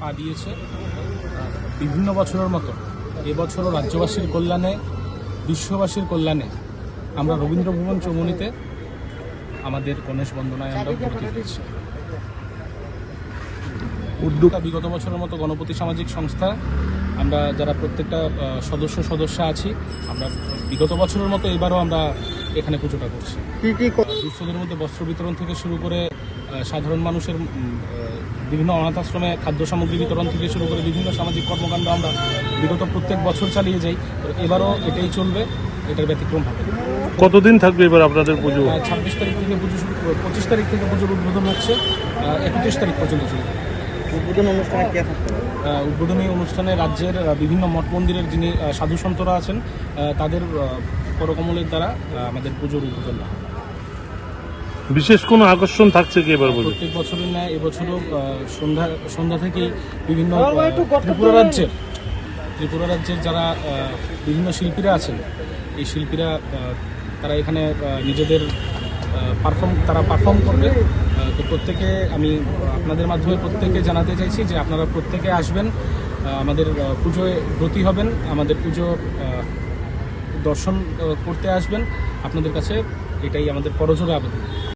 পা দিয়েছে। বিভিন্ন বছরের মতো এবছরও রাজ্যবাসীর কল্যাণে বিশ্ববাসীর কল্যাণে আমরা রবীন্দ্র ভবন চৌমনিতে আমাদের গণেশ বন্দনায় আমরা ভর্তি হয়েছি। উদ্যোগ বিগত বছরের মতো গণপতি সামাজিক সংস্থা। আমরা যারা প্রত্যেকটা সদস্য সদস্য আছি আমরা বিগত বছরের মতো এবারও আমরা এখানে পুজোটা করছি। কি কি ক- দুস্থদের মধ্যে বস্ত্র বিতরণ থেকে শুরু করে সাধারণ মানুষের বিভিন্ন অনাথ আশ্রমে খাদ্য সামগ্রী বিতরণ থেকে শুরু করে বিভিন্ন সামাজিক কর্মকাণ্ড আমরা বিগত প্রত্যেক বছর চালিয়ে যাই। তো এবারও এটাই চলবে এটার ব্যতিক্রম হবে। কতদিন থাকবে এবার আপনাদের পুজো? ছাব্বিশ তারিখ থেকে পুজো শুরু পঁচিশ তারিখ থেকে পুজোর উদ্বোধন হচ্ছে একত্রিশ তারিখ পর্যন্ত চলবে। উদ্বোধন অনুষ্ঠানে কে উদ্বোধনী অনুষ্ঠানে রাজ্যের বিভিন্ন মঠ মন্দিরের যিনি সাধু সন্তরা আছেন তাদের আহ, করকমলের দ্বারা আমাদের পুজোর উদ্বোধন হয়। বিশেষ কোনো আকর্ষণ থাকছে কি এবার পুজো প্রত্যেক বছরের ন্যায় এবছরও সন্ধ্যা সন্ধ্যা থেকে বিভিন্ন ত্রিপুরা রাজ্যের ত্রিপুরা রাজ্যের যারা বিভিন্ন শিল্পীরা আছেন, এই শিল্পীরা তারা এখানে নিজেদের পারফর্ম তারা পারফর্ম করবে। তো প্রত্যেকে, আমি, আপনাদের মাধ্যমে প্রত্যেকে জানাতে চাইছি যে আপনারা প্রত্যেকে আসবেন আমাদের পুজোয় ব্রতী হবেন, আমাদের পুজো দর্শন করতে আসবেন। আপনাদের কাছে এটাই আমাদের করজোরে আবেদন।